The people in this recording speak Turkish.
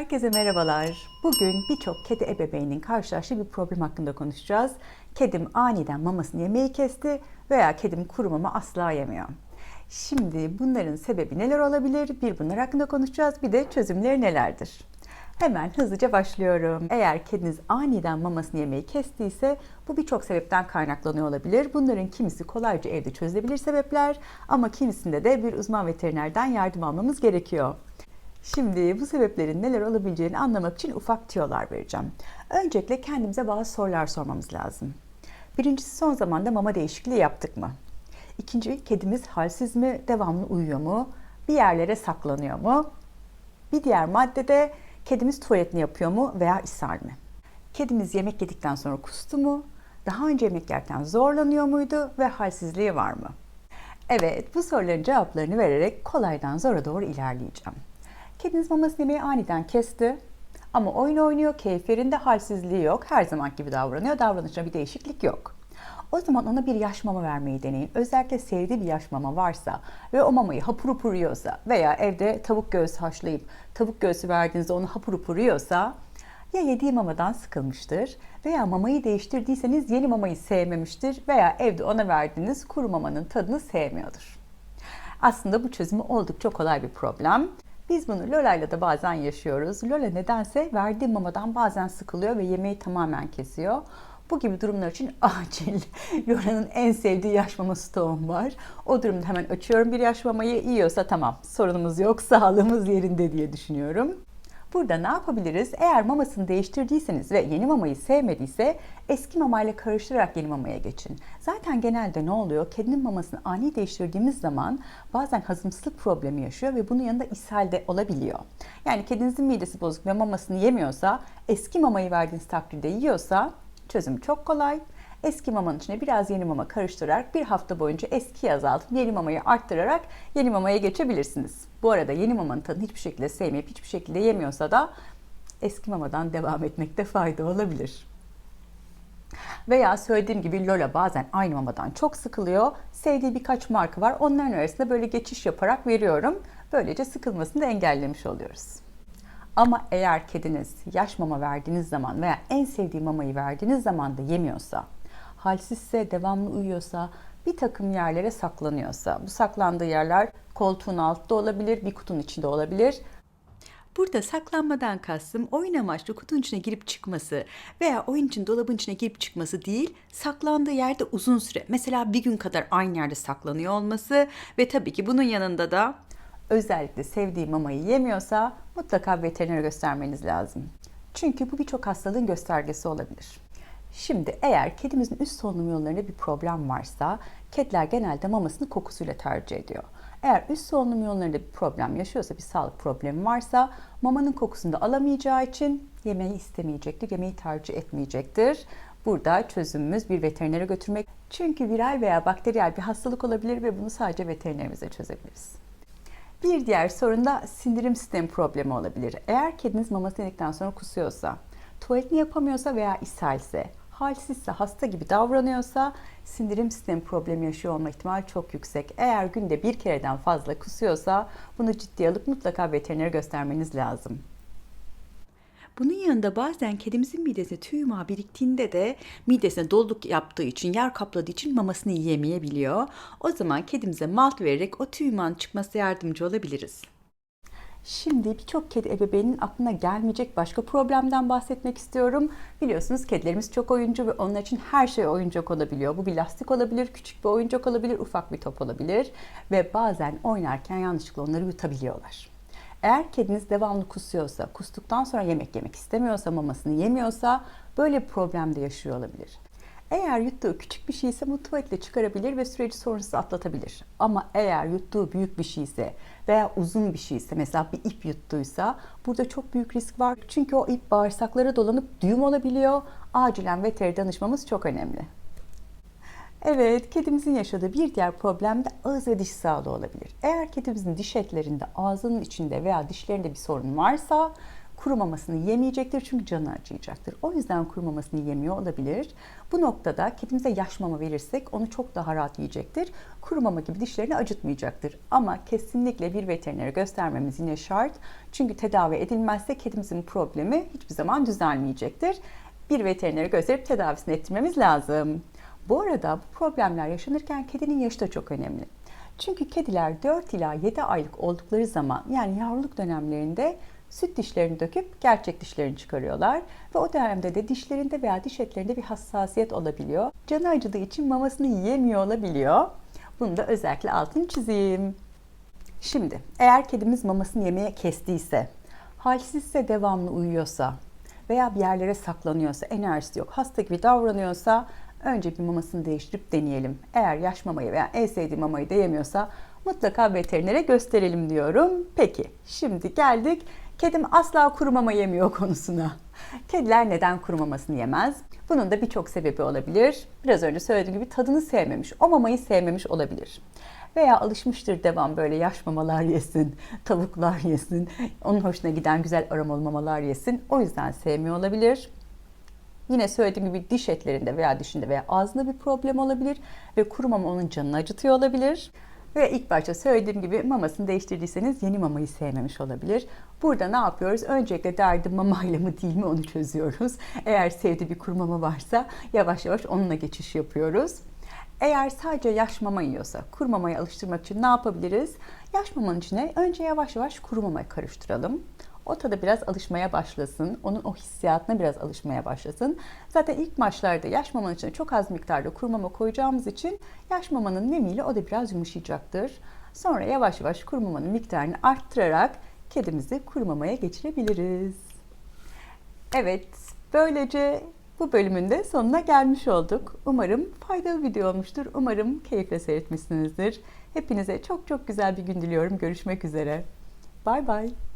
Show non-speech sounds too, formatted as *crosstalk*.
Herkese merhabalar. Bugün birçok kedi ebeveyninin karşılaştığı bir problem hakkında konuşacağız. Kedim aniden mamasını yemeyi kesti veya kedim kuru mama asla yemiyor. Şimdi bunların sebebi neler olabilir? Bir bunlar hakkında konuşacağız. Bir de çözümleri nelerdir? Hemen hızlıca başlıyorum. Eğer kediniz aniden mamasını yemeyi kestiyse bu birçok sebepten kaynaklanıyor olabilir. Bunların kimisi kolayca evde çözülebilir sebepler ama kimisinde de bir uzman veterinerden yardım almamız gerekiyor. Şimdi bu sebeplerin neler olabileceğini anlamak için ufak tüyolar vereceğim. Öncelikle kendimize bazı sorular sormamız lazım. Birincisi son zamanda mama değişikliği yaptık mı? İkinci, kedimiz halsiz mi, devamlı uyuyor mu, bir yerlere saklanıyor mu? Bir diğer madde de kedimiz tuvaletini yapıyor mu veya ishal mi? Kedimiz yemek yedikten sonra kustu mu? Daha önce yemek yerken zorlanıyor muydu ve halsizliği var mı? Evet, bu soruların cevaplarını vererek kolaydan zora doğru ilerleyeceğim. Kediniz mamasını yemeği aniden kesti. Ama oyun oynuyor, keyiflerinde halsizliği yok. Her zaman gibi davranıyor. Davranışında bir değişiklik yok. O zaman ona bir yaş mama vermeyi deneyin. Özellikle sevdiği bir yaş mama varsa ve o mamayı hapur hapur yiyorsa veya evde tavuk göğsü haşlayıp tavuk göğsü verdiğinizde onu hapur hapur yiyorsa ya yediği mamadan sıkılmıştır veya mamayı değiştirdiyseniz yeni mamayı sevmemiştir veya evde ona verdiğiniz kuru mamanın tadını sevmiyordur. Aslında bu çözümü oldukça kolay bir problem. Biz bunu Lola'yla da bazen yaşıyoruz. Lola nedense verdiği mamadan bazen sıkılıyor ve yemeği tamamen kesiyor. Bu gibi durumlar için *laughs* acil Lola'nın en sevdiği yaş mama stoğum var. O durumda hemen açıyorum bir yaş mamayı yiyorsa tamam sorunumuz yok *laughs* sağlığımız yerinde diye düşünüyorum. Burada ne yapabiliriz? Eğer mamasını değiştirdiyseniz ve yeni mamayı sevmediyse eski mamayla karıştırarak yeni mamaya geçin. Zaten genelde ne oluyor? Kedinin mamasını ani değiştirdiğimiz zaman bazen hazımsızlık problemi yaşıyor ve bunun yanında ishal de olabiliyor. Yani kedinizin midesi bozuk ve mamasını yemiyorsa, eski mamayı verdiğiniz takdirde yiyorsa çözüm çok kolay. Eski mamanın içine biraz yeni mama karıştırarak bir hafta boyunca eskiyi azaltıp yeni mamayı arttırarak yeni mamaya geçebilirsiniz. Bu arada yeni mamanın tadını hiçbir şekilde sevmeyip hiçbir şekilde yemiyorsa da eski mamadan devam etmekte fayda olabilir. Veya söylediğim gibi Lola bazen aynı mamadan çok sıkılıyor. Sevdiği birkaç marka var. Onların arasında böyle geçiş yaparak veriyorum. Böylece sıkılmasını da engellemiş oluyoruz. Ama eğer kediniz yaş mama verdiğiniz zaman veya en sevdiği mamayı verdiğiniz zaman da yemiyorsa, halsizse, devamlı uyuyorsa, bir takım yerlere saklanıyorsa, bu saklandığı yerler koltuğun altında olabilir, bir kutunun içinde olabilir. Burada saklanmadan kastım oyun amaçlı kutunun içine girip çıkması veya oyun için dolabın içine girip çıkması değil, saklandığı yerde uzun süre, mesela bir gün kadar aynı yerde saklanıyor olması ve tabii ki bunun yanında da özellikle sevdiği mamayı yemiyorsa mutlaka veterinere göstermeniz lazım. Çünkü bu birçok hastalığın göstergesi olabilir. Şimdi eğer kedimizin üst solunum yollarında bir problem varsa kediler genelde mamasını kokusuyla tercih ediyor. Eğer üst solunum yollarında bir problem yaşıyorsa, bir sağlık problemi varsa mamanın kokusunu da alamayacağı için yemeği istemeyecektir, yemeği tercih etmeyecektir. Burada çözümümüz bir veterinere götürmek. Çünkü viral veya bakteriyel bir hastalık olabilir ve bunu sadece veterinerimize çözebiliriz. Bir diğer sorun da sindirim sistemi problemi olabilir. Eğer kediniz mamasını yedikten sonra kusuyorsa, tuvaletini yapamıyorsa veya ishalse, halsizse, hasta gibi davranıyorsa sindirim sistemi problemi yaşıyor olma ihtimali çok yüksek. Eğer günde bir kereden fazla kusuyorsa bunu ciddiye alıp mutlaka veterinere göstermeniz lazım. Bunun yanında bazen kedimizin midesine tüy yumağı biriktiğinde de midesine doluluk yaptığı için, yer kapladığı için mamasını yiyemeyebiliyor. O zaman kedimize malt vererek o tüy yumağının çıkmasına yardımcı olabiliriz. Şimdi birçok kedi ebeveyninin aklına gelmeyecek başka problemden bahsetmek istiyorum. Biliyorsunuz kedilerimiz çok oyuncu ve onlar için her şey oyuncak olabiliyor. Bu bir lastik olabilir, küçük bir oyuncak olabilir, ufak bir top olabilir ve bazen oynarken yanlışlıkla onları yutabiliyorlar. Eğer kediniz devamlı kusuyorsa, kustuktan sonra yemek yemek istemiyorsa, mamasını yemiyorsa böyle bir problem de yaşıyor olabilir. Eğer yuttuğu küçük bir şeyse bu tuvaletle çıkarabilir ve süreci sorunsuz atlatabilir. Ama eğer yuttuğu büyük bir şeyse veya uzun bir şeyse mesela bir ip yuttuysa burada çok büyük risk var. Çünkü o ip bağırsaklara dolanıp düğüm olabiliyor. Acilen veteriner danışmamız çok önemli. Evet, kedimizin yaşadığı bir diğer problem de ağız ve diş sağlığı olabilir. Eğer kedimizin diş etlerinde, ağzının içinde veya dişlerinde bir sorun varsa kuru mamasını yemeyecektir çünkü canı acıyacaktır. O yüzden kuru mamasını yemiyor olabilir. Bu noktada kedimize yaş mama verirsek onu çok daha rahat yiyecektir. Kuru mama gibi dişlerini acıtmayacaktır. Ama kesinlikle bir veterinere göstermemiz yine şart. Çünkü tedavi edilmezse kedimizin problemi hiçbir zaman düzelmeyecektir. Bir veterinere gösterip tedavisini ettirmemiz lazım. Bu arada bu problemler yaşanırken kedinin yaşı da çok önemli. Çünkü kediler 4 ila 7 aylık oldukları zaman yani yavruluk dönemlerinde süt dişlerini döküp gerçek dişlerini çıkarıyorlar. Ve o dönemde de dişlerinde veya diş etlerinde bir hassasiyet olabiliyor. Canı acıdığı için mamasını yiyemiyor olabiliyor. Bunu da özellikle altını çizeyim. Şimdi eğer kedimiz mamasını yemeye kestiyse, halsizse devamlı uyuyorsa veya bir yerlere saklanıyorsa, enerjisi yok, hasta gibi davranıyorsa önce bir mamasını değiştirip deneyelim. Eğer yaş mamayı veya en sevdiği mamayı da yemiyorsa mutlaka veterinere gösterelim diyorum. Peki şimdi geldik kedim asla kuru yemiyor *laughs* konusuna. Kediler neden kuru mamasını yemez? Bunun da birçok sebebi olabilir. Biraz önce söylediğim gibi tadını sevmemiş, o mamayı sevmemiş olabilir. Veya alışmıştır devam böyle yaş mamalar yesin, *laughs* tavuklar yesin, onun hoşuna giden güzel aromalı mamalar yesin. O yüzden sevmiyor olabilir. Yine söylediğim gibi diş etlerinde veya dişinde veya ağzında bir problem olabilir ve kuru mama onun canını acıtıyor olabilir. Ve ilk başta söylediğim gibi mamasını değiştirdiyseniz yeni mamayı sevmemiş olabilir. Burada ne yapıyoruz? Öncelikle derdi mamayla mı değil mi onu çözüyoruz. *laughs* Eğer sevdiği bir kuru mama varsa yavaş yavaş onunla geçiş yapıyoruz. Eğer sadece yaş mama yiyorsa kuru mamayı alıştırmak için ne yapabiliriz? Yaş mamanın içine önce yavaş yavaş kuru mamayı karıştıralım. O tada biraz alışmaya başlasın. Onun o hissiyatına biraz alışmaya başlasın. Zaten ilk maçlarda yaş mamanın içine çok az miktarda kuru mama koyacağımız için yaş mamanın nemiyle o da biraz yumuşayacaktır. Sonra yavaş yavaş kuru mamanın miktarını arttırarak kedimizi kuru mamaya geçirebiliriz. Evet, böylece bu bölümün de sonuna gelmiş olduk. Umarım faydalı video olmuştur. Umarım keyifle seyretmişsinizdir. Hepinize çok çok güzel bir gün diliyorum. Görüşmek üzere. Bay bay.